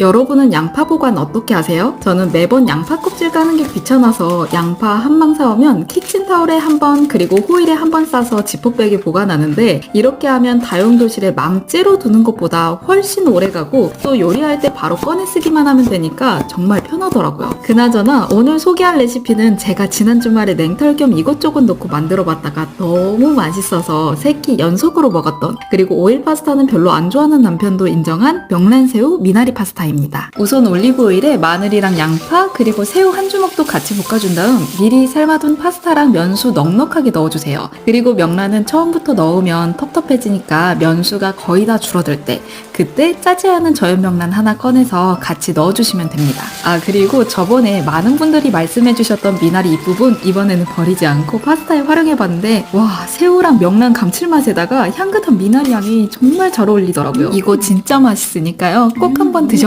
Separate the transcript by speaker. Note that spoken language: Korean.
Speaker 1: 여러분은 양파 보관 어떻게 하세요? 저는 매번 양파 껍질 까는 게 귀찮아서 양파 한 망 사오면 키친타올에 한 번 그리고 호일에 한 번 싸서 지퍼백에 보관하는데 이렇게 하면 다용도실에 망째로 두는 것보다 훨씬 오래 가고 또 요리할 때 바로 꺼내 쓰기만 하면 되니까 정말 편하더라고요. 그나저나 오늘 소개할 레시피는 제가 지난 주말에 냉털 겸 이것저것 넣고 만들어 봤다가 너무 맛있어서 세끼 연속으로 먹었던 그리고 오일 파스타는 별로 안 좋아하는 남편도 인정한 명란새우 미나리 파스타 입니다. 우선 올리브 오일에 마늘이랑 양파 그리고 새우 한 주먹도 같이 볶아준 다음 미리 삶아둔 파스타랑 면수 넉넉하게 넣어주세요. 그리고 명란은 처음부터 넣으면 텁텁해지니까 면수가 거의 다 줄어들 때 그때 짜지 않은 저염 명란 하나 꺼내서 같이 넣어주시면 됩니다. 아 그리고 저번에 많은 분들이 말씀해주셨던 미나리 잎부분 이번에는 버리지 않고 파스타에 활용해봤는데 와 새우랑 명란 감칠맛에다가 향긋한 미나리 향이 정말 잘 어울리더라고요. 이거 진짜 맛있으니까요 꼭 한번 드셔보세요.